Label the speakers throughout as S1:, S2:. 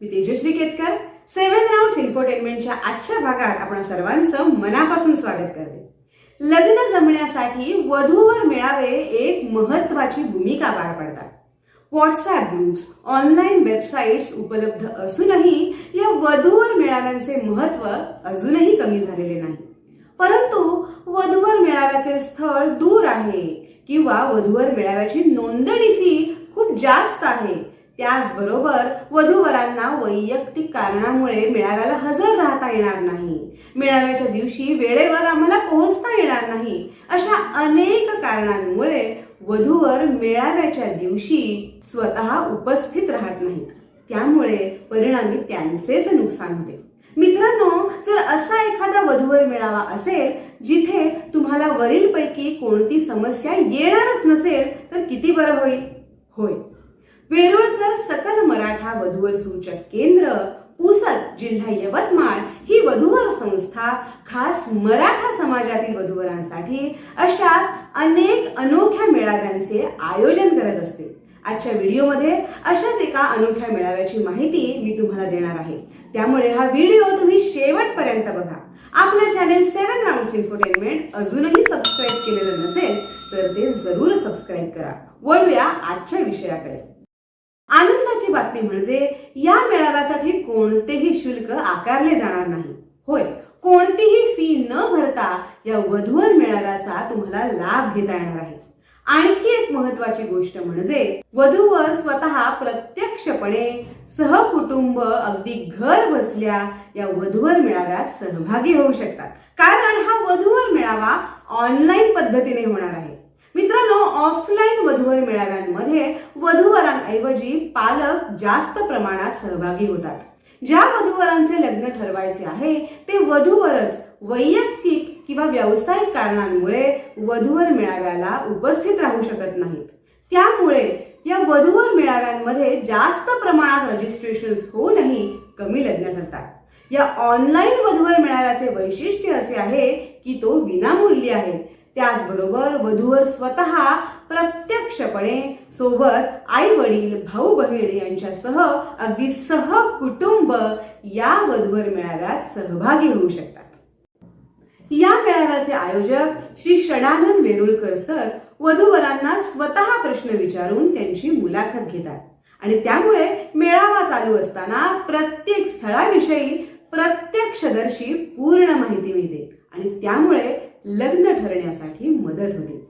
S1: मी Tejashri Ketkar seven round इन्फोटेनमेंटच्या आजच्या भागात आपण सर्वांचं मनापासून स्वागत करते. लग्न जमण्यासाठी वधूवर मिळावे एक महत्वाची भूमिका पार पडतात. व्हॉट्सॲप ग्रुप्स ऑनलाईन वेबसाईट्स उपलब्ध असूनही या वधूवर मिळाव्यांचे महत्त्व अजूनही कमी झालेले नाही. परंतु वधूवर मिळाव्याचे स्थळ दूर आहे किंवा वधूवर मिळाव्याची नोंदणी फी खूप जास्त आहे त्याचबरोबर वधूवरांना वैयक्तिक कारणामुळे मेळाव्याला हजर राहता येणार नाही. मेळाव्याच्या दिवशी वेळेवर आम्हाला पोहोचता येणार नाही. अशा अनेक कारणांमुळे वधूवर मेळाव्याच्या दिवशी स्वतः उपस्थित राहत नाहीत. त्यामुळे परिणामी त्यांचेच नुकसान होते. मित्रांनो जर असा एखादा वधूवर मेळावा असेल जिथे तुम्हाला वरीलपैकी कोणती समस्या येणारच नसेल तर किती बरं होईल? होय. वेरुळकर सकल मराठा वधूवर सूचक केंद्र पुसद जिल्हा यवतमाळ ही वधूवर संस्था खास मराठा समाजातील वधूवरांसाठी अशाच अनेक अनोख्या मेळाव्यांचे आयोजन करत असते. आजच्या व्हिडिओमध्ये अशाच एका अनोख्या मेळाव्याची माहिती मी तुम्हाला देणार आहे. त्यामुळे हा व्हिडिओ तुम्ही शेवटपर्यंत बघा. आपलं चॅनेल सेवन राऊंड इन्फोटेनमेंट अजूनही सबस्क्राईब केलेलं नसेल तर ते जरूर सबस्क्राईब करा. वळूया आजच्या विषयाकडे. आनंदाची बातमी म्हणजे या मेळाव्यासाठी कोणतेही शुल्क आकारले जाणार नाही. होय कोणतीही फी न भरता या वधूवर मेळाव्याचा तुम्हाला लाभ घेता येणार आहे. आणखी एक महत्वाची गोष्ट म्हणजे वधूवर स्वतः प्रत्यक्षपणे सहकुटुंब अगदी घर बसल्या या वधूवर मेळाव्यात सहभागी होऊ शकतात. कारण हा वधूवर मेळावा ऑनलाईन पद्धतीने होणार आहे. मित्रांनो ऑफलाईन वधूवर मेळाव्यांमध्ये वधूवरांऐवजी पालक जास्त प्रमाणात सहभागी होतात. ज्या वधूवरांचे लग्न ठरवायचे आहे ते वधूवरच वैयक्तिक किंवा व्यावसायिक कारणांमुळे वधूवर मेळाव्याला उपस्थित राहू शकत नाहीत. त्यामुळे या वधूवर मेळाव्यांमध्ये जास्त प्रमाणात रजिस्ट्रेशन होऊनही कमी लग्न ठरतात. या ऑनलाईन वधूवर मेळाव्याचे वैशिष्ट्य असे आहे की तो विनामूल्य आहे. त्याचबरोबर वधूवर स्वतः प्रत्यक्षपणे सोबत आई वडील भाऊ बहीण यांच्यासह अगदी सह कुटुंब या वधूवर मेळाव्यात सहभागी होऊ शकतात. या मेळाव्याचे आयोजक श्री षडानंद वेरुळकर सर वधूवरांना स्वतः प्रश्न विचारून त्यांची मुलाखत घेतात. आणि त्यामुळे मेळावा चालू असताना प्रत्येक स्थळाविषयी प्रत्यक्षदर्शी पूर्ण माहिती मिळते. आणि त्यामुळे लग्न ठरण्यासाठी मदत होते.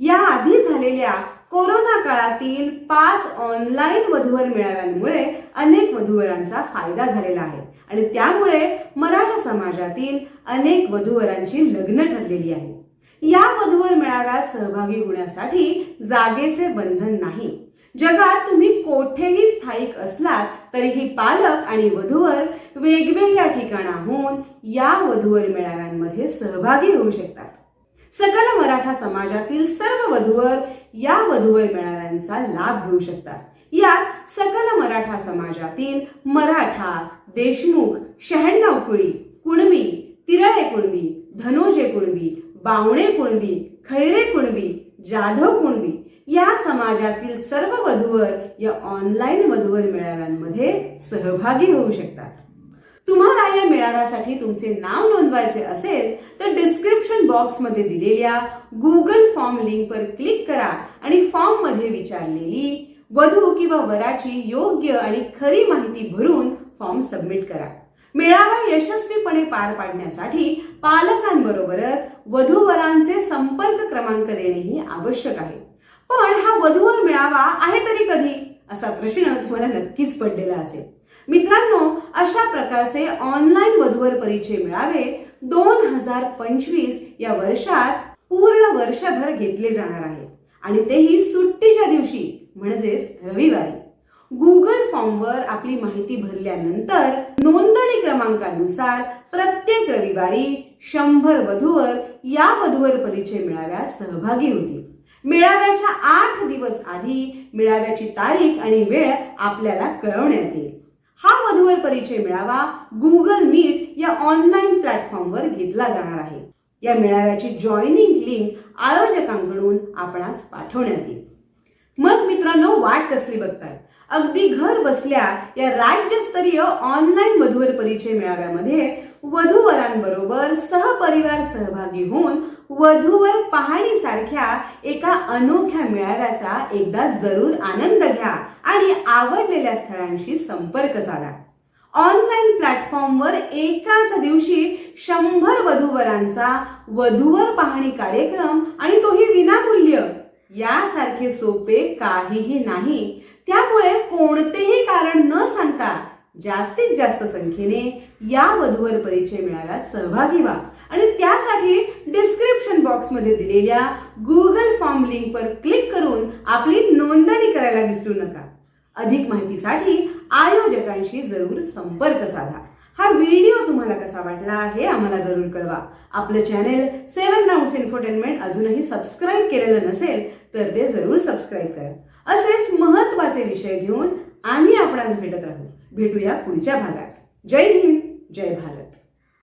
S1: या आधी झालेल्या कोरोना काळातील पाच ऑनलाईन वधूवर मेळाव्यांमुळे अनेक वधूवरांचा फायदा झालेला आहे आणि त्यामुळे मराठा समाजातील अनेक वधूवरांची लग्न ठरलेली आहे. या वधूवर मेळाव्यात सहभागी होण्यासाठी जागेचे बंधन नाही. जगात तुम्ही कोठेही स्थायिक असलात तरीही पालक आणि वधूवर वेगवेगळ्या ठिकाणाहून या वधूवर मेळाव्यांमध्ये सहभागी होऊ शकतात. सकल मराठा समाजातील सर्व वधूवर या वधूवर मेळाव्यांचा लाभ घेऊ शकतात. यात सकल मराठा समाजातील मराठा देशमुख शहाण्णव कुळी कुणबी तिरळे कुणबी धनोजे कुणबी बावणे कुणबी खैरे कुणबी जाधव कुणबी या समाजातील सर्व वधूवर या ऑनलाईन वधूवर मेळाव्यांमध्ये सहभागी होऊ शकतात. तुम्हाला या मेळाव्यासाठी तुमचे नाव नोंदवायचे असेल तर डिस्क्रिप्शन बॉक्समध्ये दिलेल्या गुगल फॉर्म लिंकवर क्लिक करा आणि फॉर्ममध्ये विचारलेली वधू किंवा वराची योग्य आणि खरी माहिती भरून फॉर्म सबमिट करा. मेळावा यशस्वीपणे पार पाडण्यासाठी पालकांबरोबरच वधूवरांचे संपर्क क्रमांक देणेही आवश्यक आहे. पण हा वधूवर मिळावा आहे तरी कधी? असा प्रश्न तुम्हाला नक्कीच पडलेला असेल. मित्रांनो अशा प्रकारचे ऑनलाईन वधूवर परिचय मिळावे दोन हजार पंचवीस या वर्षात पूर्ण वर्षभर घेतले जाणार आहेत. आणि तेही सुट्टीच्या दिवशी म्हणजेच रविवारी. गुगल फॉर्मवर आपली माहिती भरल्यानंतर नोंदणी क्रमांकानुसार प्रत्येक रविवारी शंभर वधूवर या वधूवर परिचय मिळाव्यात सहभागी होतील. मेळाव्याच्या आठ दिवस आधी मेळाव्याची तारीख आणि वेळ आपल्याला कळवण्यात येईल. हा वधूवर परिचय मेळावा गुगल मीट या ऑनलाईन प्लॅटफॉर्मवर घेतला जाणार आहे. या मेळाव्याची जॉईनिंग लिंक आयोजकांकडून आपणास पाठवण्यात येईल. मग मित्रांनो वाट कसली बघताय? अगदी घर बसल्या या राज्यस्तरीय ऑनलाईन वधूवर परिचय मेळाव्यामध्ये वधूवरांबरोबर सहपरिवार सहभागी होऊन वधूवर पाहणीसारख्या एका अनोख्या मेळाव्याचा एकदा जरूर आनंद घ्या आणि आवडलेल्या स्थळांशी संपर्क साधा. ऑनलाईन प्लॅटफॉर्मवर एकाच दिवशी शंभर वधूवरांचा वधूवर पाहणी कार्यक्रम आणि तोही विनामूल्य. यासारखे सोपे काहीही नाही. त्यामुळे कोणतेही कारण न जास्तीत जास्त संख्येने या वधूवर परिचय मेळाव्यात सहभागी व्हा. आणि त्यासाठी डिस्क्रिप्शन बॉक्समध्ये दिलेल्या गुगल फॉर्म लिंकवर क्लिक करून आपली नोंदणी करायला विसरू नका. अधिक माहितीसाठी आयोजकांशी जरूर संपर्क साधा. हा व्हिडिओ तुम्हाला कसा वाटला आहे आम्हाला जरूर कळवा. आपलं चॅनेल सेवन राऊंड्स इन्फोटेनमेंट अजूनही सबस्क्राईब केलेलं नसेल तर ते जरूर सबस्क्राईब करा. असेच महत्त्वाचे विषय घेऊन आम्ही आपणास भेटत राहू. भेटूया पुढच्या भागात. जय हिंद जय भारत.